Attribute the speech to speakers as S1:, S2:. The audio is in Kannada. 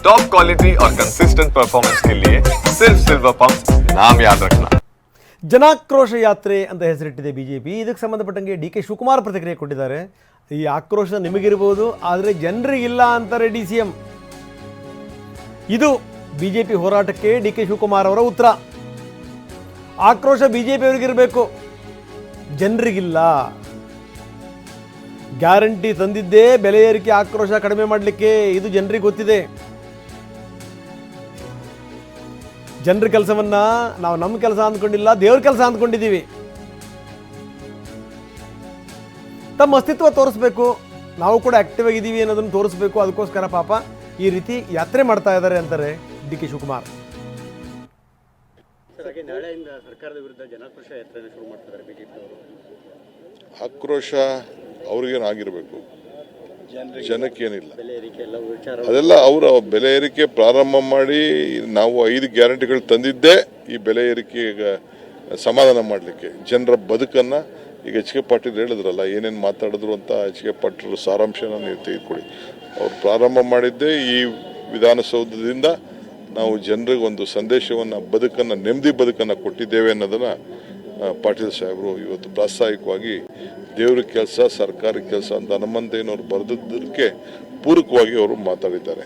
S1: टॉप क्वालिटी और कंसिस्टेंट परफॉर्मेंस के लिए सिर्फ सिल्वर पंप नाम याद रखना
S2: ಜನಾಕ್ರೋಶ ಯಾತ್ರೆ ಅಂತ ಹೆಸರಿಟ್ಟಿದೆ ಬಿ ಜೆ ಪಿ ಇದಕ್ಕೆ ಸಂಬಂಧಪಟ್ಟಂಗೆ ಡಿ ಕೆ ಶಿವಕುಮಾರ್ ಪ್ರತಿಕ್ರಿಯೆ ಕೊಟ್ಟಿದ್ದಾರೆ ಈ ಆಕ್ರೋಶ ನಿಮಗಿರ್ಬೋದು ಆದರೆ ಜನರಿಗಿಲ್ಲ ಅಂತಾರೆ ಡಿ ಸಿ ಎಂ ಇದು ಬಿ ಜೆ ಪಿ ಹೋರಾಟಕ್ಕೆ ಡಿ ಕೆ ಶಿವಕುಮಾರ್ ಅವರ ಉತ್ತರ ಆಕ್ರೋಶ ಬಿ ಜೆ ಪಿಯವರಿಗಿರಬೇಕು ಜನರಿಗಿಲ್ಲ ಗ್ಯಾರಂಟಿ ತಂದಿದ್ದೇ ಬೆಲೆ ಏರಿಕೆ ಆಕ್ರೋಶ ಕಡಿಮೆ ಮಾಡಲಿಕ್ಕೆ ಇದು ಜನರಿಗೆ ಗೊತ್ತಿದೆ ಜನರ ಕೆಲಸವನ್ನ ನಾವು ನಮ್ಮ ಕೆಲಸ ಅಂದ್ಕೊಂಡಿಲ್ಲ ದೇವ್ರ ಕೆಲಸ ಅಂದ್ಕೊಂಡಿದ್ದೀವಿ. ತಮ್ಮ ಅಸ್ತಿತ್ವ ತೋರಿಸ್ಬೇಕು. ನಾವು ಕೂಡ ಆಕ್ಟಿವ್ ಆಗಿದ್ದೀವಿ ಅನ್ನೋದನ್ನು ತೋರಿಸ್ಬೇಕು. ಅದಕ್ಕೋಸ್ಕರ ಪಾಪ ಈ ರೀತಿ ಯಾತ್ರೆ ಮಾಡ್ತಾ ಇದ್ದಾರೆ ಅಂತಾರೆ ಡಿ ಕೆ ಶಿವಕುಮಾರ್.
S3: ಆಕ್ರೋಶ ಅವ್ರಿಗೇನು ಆಗಿರಬೇಕು ಜನಕ್ಕೇನಿಲ್ಲ
S4: ಏರಿಕೆ
S3: ಅದೆಲ್ಲ ಅವರು ಬೆಲೆ ಏರಿಕೆ ಪ್ರಾರಂಭ ಮಾಡಿ ನಾವು ಐದು ಗ್ಯಾರಂಟಿಗಳು ತಂದಿದ್ದೇ ಈ ಬೆಲೆ ಏರಿಕೆಗೆ ಸಮಾಧಾನ ಮಾಡಲಿಕ್ಕೆ. ಜನರ ಬದುಕನ್ನು ಈಗ ಎಚ್ ಕೆ ಪಾಟೀಲ್ ಹೇಳಿದ್ರಲ್ಲ ಏನೇನು ಮಾತಾಡಿದ್ರು ಅಂತ ಎಚ್ ಕೆ ಪಾಟೀಲ್ ಸಾರಾಂಶನ ನೀವು ತೆಗೆದುಕೊಳ್ಳಿ. ಅವ್ರು ಪ್ರಾರಂಭ ಮಾಡಿದ್ದೇ ಈ ವಿಧಾನಸೌಧದಿಂದ ನಾವು ಜನರಿಗೆ ಒಂದು ಸಂದೇಶವನ್ನು ಬದುಕನ್ನು ನೆಮ್ಮದಿ ಬದುಕನ್ನು ಕೊಟ್ಟಿದ್ದೇವೆ ಅನ್ನೋದನ್ನು ಪಾಟೀಲ್ ಸಾಹೇಬರು ಇವತ್ತು ಪ್ರಾಸ್ತಾವಿಕವಾಗಿ ದೇವ್ರ ಕೆಲಸ ಸರ್ಕಾರಿ ಕೆಲಸ ಅಂತ ಹನುಮಂತಯ್ಯನವ್ರು ಬರೆದಿದ್ದಕ್ಕೆ ಪೂರಕವಾಗಿ ಅವರು ಮಾತಾಡಿದ್ದಾರೆ.